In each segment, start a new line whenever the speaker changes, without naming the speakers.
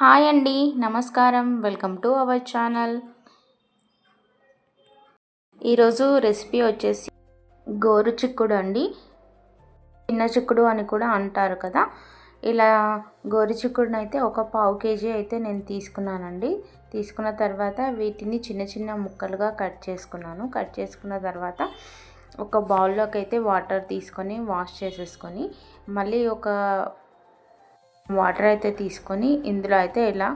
Hi అండి నమస్కారం. Welcome to our channel. ఈరోజు రెసిపీ వచ్చేసి గోరు చిక్కుడు అండి. చిన్న చిక్కుడు అని కూడా అంటారు కదా. ఇలా గోరు చిక్కుడుని అయితే ఒక పావు కేజీ అయితే నేను తీసుకున్నానండి. తీసుకున్న తర్వాత వీటిని చిన్న చిన్న ముక్కలుగా కట్ చేసుకున్నాను. కట్ చేసుకున్న తర్వాత ఒక బౌల్లోకి అయితే వాటర్ తీసుకొని వాష్ చేసేసుకొని మళ్ళీ ఒక వాటర్ అయితే తీసుకొని ఇందులో అయితే ఇలా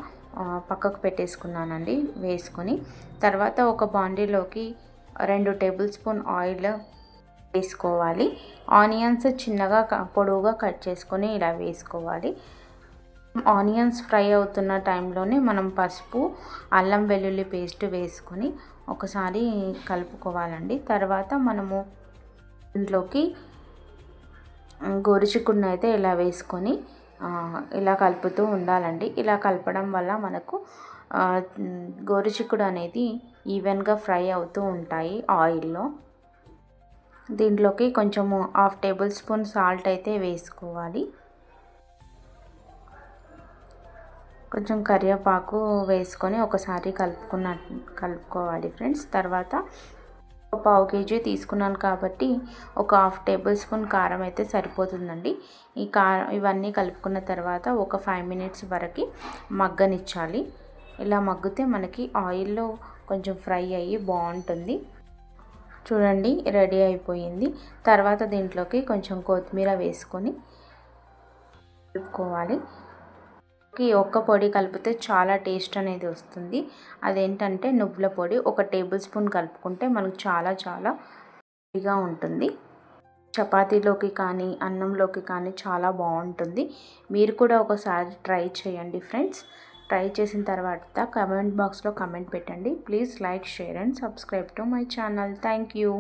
పక్కకు పెట్టేసుకున్నానండి వేసుకొని. తర్వాత ఒక బాండీలోకి రెండు టేబుల్ స్పూన్ ఆయిల్ వేసుకోవాలి. ఆనియన్స్ చిన్నగా పొడవుగా కట్ చేసుకొని ఇలా వేసుకోవాలి. ఆనియన్స్ ఫ్రై అవుతున్న టైంలోనే మనం పసుపు అల్లం వెల్లుల్లి పేస్ట్ వేసుకొని ఒకసారి కలుపుకోవాలండి. తర్వాత మనము ఇంట్లోకి గోరుచిక్కుడిని అయితే ఇలా వేసుకొని ఇలా కలుపుతూ ఉండాలండి. ఇలా కలపడం వల్ల మనకు గోరుచిక్కుడు అనేది ఈవెన్గా ఫ్రై అవుతూ ఉంటాయి ఆయిల్లో. దీంట్లోకి కొంచెము హాఫ్ టేబుల్ స్పూన్ సాల్ట్ అయితే వేసుకోవాలి. కొంచెం కరివేపాకు వేసుకొని ఒకసారి కలుపుకున్న కలుపుకోవాలి ఫ్రెండ్స్. తర్వాత పావు కేజీ తీసుకున్నాను కాబట్టి ఒక హాఫ్ టేబుల్ స్పూన్ కారం అయితే సరిపోతుందండి. ఈ కారం ఇవన్నీ కలుపుకున్న తర్వాత ఒక ఫైవ్ మినిట్స్ వరకు మగ్గనిచ్చాలి. ఇలా మగ్గితే మనకి ఆయిల్లో కొంచెం ఫ్రై అయ్యి బాగుంటుంది. చూడండి రెడీ అయిపోయింది. తర్వాత దీంట్లోకి కొంచెం కొత్తిమీర వేసుకొని కలుపుకోవాలి. ఒక్క పొడి కలిపితే చాలా టేస్ట్ అనేది వస్తుంది. అదేంటంటే నువ్వుల పొడి ఒక టేబుల్ స్పూన్ కలుపుకుంటే మనకు చాలా చాలా పొడిగా ఉంటుంది. చపాతీలోకి కానీ అన్నంలోకి కానీ చాలా బాగుంటుంది. మీరు కూడా ఒకసారి ట్రై చేయండి ఫ్రెండ్స్. ట్రై చేసిన తర్వాత కమెంట్ బాక్స్లో కమెంట్ పెట్టండి. Please like share and subscribe to my channel. Thank you.